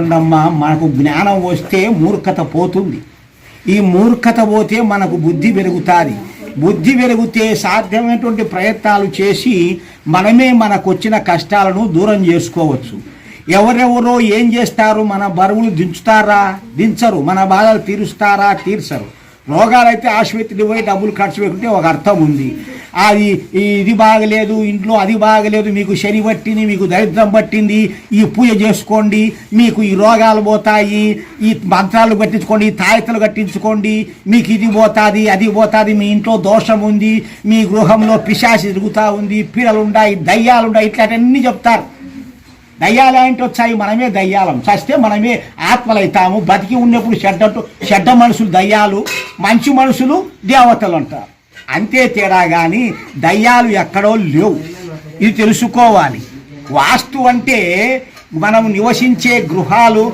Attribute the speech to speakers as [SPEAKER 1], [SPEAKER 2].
[SPEAKER 1] అమ్మా మనకు జ్ఞానం వస్తే మూర్ఖత పోతుంది. ఈ మూర్ఖత పోతే మనకు బుద్ధి పెరుగుతుంది. బుద్ధి పెరిగితే సాధ్యమైనటువంటి ప్రయత్నాలు చేసి మనమే మనకు వచ్చిన కష్టాలను దూరం చేసుకోవచ్చు. ఎవరెవరో ఏం చేస్తారు? మన బరువులు దించుతారా? దించరు. మన బాధలు తీరుస్తారా? తీర్చరు. రోగాలైతే ఆసుపత్రికి పోయి డబ్బులు ఖర్చు పెట్టుకుంటే ఒక అర్థం ఉంది. అది ఇది బాగలేదు ఇంట్లో అది బాగలేదు మీకు శని పట్టింది మీకు దరిద్రం పట్టింది ఈ పూజ చేసుకోండి మీకు ఈ రోగాలు పోతాయి ఈ మంత్రాలు కట్టించుకోండి ఈ కట్టించుకోండి మీకు ఇది పోతుంది అది పోతుంది మీ ఇంట్లో దోషం ఉంది మీ గృహంలో పిశాసి తిరుగుతూ ఉంది పీడలు దయ్యాలుండాయి దయ్యాలు ఉన్నాయి ఇట్లాంటివన్నీ చెప్తారు. దయ్యాలు ఏంటి వచ్చాయి? మనమే దయ్యాలం. చస్తే మనమే ఆత్మలైతాము. బతికి ఉన్నప్పుడు చెడ్డ చెడ్డ మనుషులు దయ్యాలు మంచి మనుషులు దేవతలు అంటారు అంతే తేడా కానీ దయ్యాలు ఎక్కడో లేవు. ఇది తెలుసుకోవాలి. వాస్తు అంటే మనం నివసించే గృహాలు